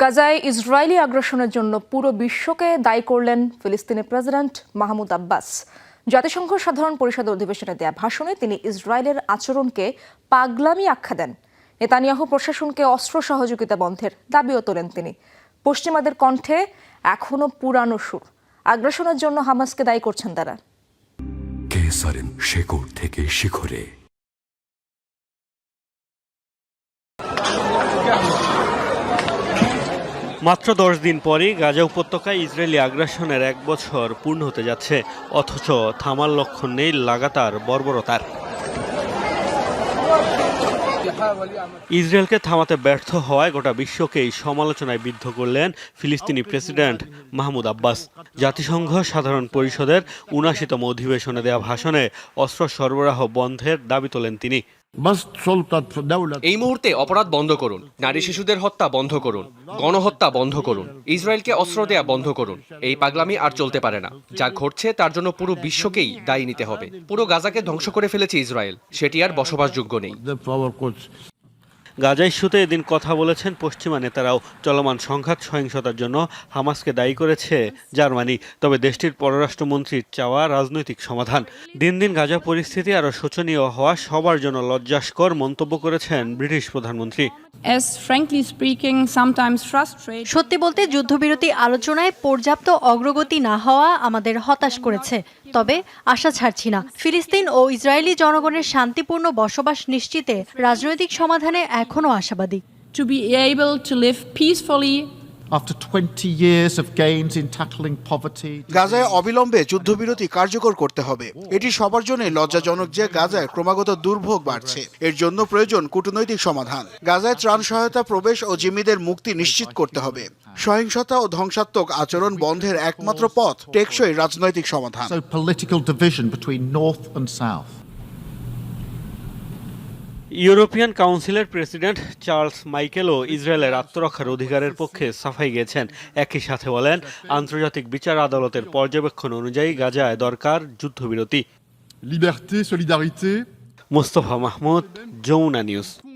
গাজায় ইসরায়েলি আগ্রাসনের জন্য পুরো বিশ্বকে দায়ী করলেন ফিলিস্তিনি প্রেসিডেন্ট মাহমুদ আব্বাস। জাতিসংঘ সাধারণ পরিষদের অধিবেশনে দেয়া ভাষণে তিনি ইসরায়েলের আচরণকে পাগলামি আখ্যা দেন। নেতানিয়াহু প্রশাসনকে অস্ত্র সহযোগিতা বন্ধের দাবিও তোলেন তিনি। পশ্চিমাদের কণ্ঠে এখনও পুরানো সুর। আগ্রাসনের জন্য হামাসকে দায়ী করছেন তারা। থেকে শিখরে। মাত্র দশ দিন পরই গাজা উপত্যকায় ইসরায়েলি আগ্রাসনের এক বছর পূর্ণ হতে যাচ্ছে, অথচ থামার লক্ষণ নেই লাগাতার বর্বরতার। ইসরায়েলকে থামাতে ব্যর্থ হওয়ায় গোটা বিশ্বকেই সমালোচনায় বিদ্ধ করলেন ফিলিস্তিনি প্রেসিডেন্ট মাহমুদ আব্বাস। জাতিসংঘ সাধারণ পরিষদের উনাশিতম অধিবেশনে দেয়া ভাষণে অস্ত্র সরবরাহ বন্ধের দাবি তোলেন তিনি। এই মুহূর্তে অপরাধ বন্ধ করুন নারী শিশুদের হত্যা বন্ধ করুন গণহত্যা বন্ধ করুন ইসরায়েলকে অস্ত্র দেয়া বন্ধ করুন এই পাগলামি আর চলতে পারে না যা ঘটছে তার জন্য পুরো বিশ্বকেই দায়ী নিতে হবে পুরো গাজাকে ধ্বংস করে ফেলেছে ইসরায়েল সেটি আর বসবাসযোগ্য নেই. গাজা ইস্যুতে এদিন কথা বলেছেন পশ্চিমা নেতারাও। চলমান সংঘাত সহিংসতার জন্য হামাসকে দায়ী করেছে জার্মানি। তবে দেশটির পররাষ্ট্রমন্ত্রীর চাওয়া রাজনৈতিক সমাধান। দিন দিন গাজা পরিস্থিতি আরও শোচনীয় হওয়া সবার জন্য লজ্জাস্কর মন্তব্য করেছেন ব্রিটিশ প্রধানমন্ত্রী। সত্যি বলতে যুদ্ধবিরতি আলোচনায় পর্যাপ্ত অগ্রগতি না হওয়া আমাদের হতাশ করেছে। তবে আশা ছাড়ছি না। ফিলিস্তিন ও ইসরায়েলি জনগণের শান্তিপূর্ণ বসবাস নিশ্চিতে রাজনৈতিক সমাধানে এখনও আশাবাদী। To be able to live peacefully After 20 years of gains in tackling poverty, গাজায় অবিলম্বে যুদ্ধবিরতি কার্যকর করতে হবে। এটি সবার জন্য লজ্জাজনক যে গাজায় ক্রমাগত দুর্ভোগ বাড়ছে। এর জন্য প্রয়োজন কূটনৈতিক সমাধান। গাজায় ত্রাণ সহায়তা প্রবেশ ও জিম্মিদের মুক্তি নিশ্চিত করতে হবে। সহিংসতা ও ধ্বংসাত্মক আচরণ বন্ধের একমাত্র পথ টেকসই রাজনৈতিক সমাধান। ইউরোপিয়ান কাউন্সিলের প্রেসিডেন্ট চার্লস মাইকেলও ইসরায়েলের আত্মরক্ষার অধিকারের পক্ষে সাফাই গেছেন। একই সাথে বলেন আন্তর্জাতিক বিচার আদালতের পর্যবেক্ষণ অনুযায়ী গাজায় দরকার যুদ্ধবিরতি। মোস্তফা মাহমুদ যমুনা নিউজ।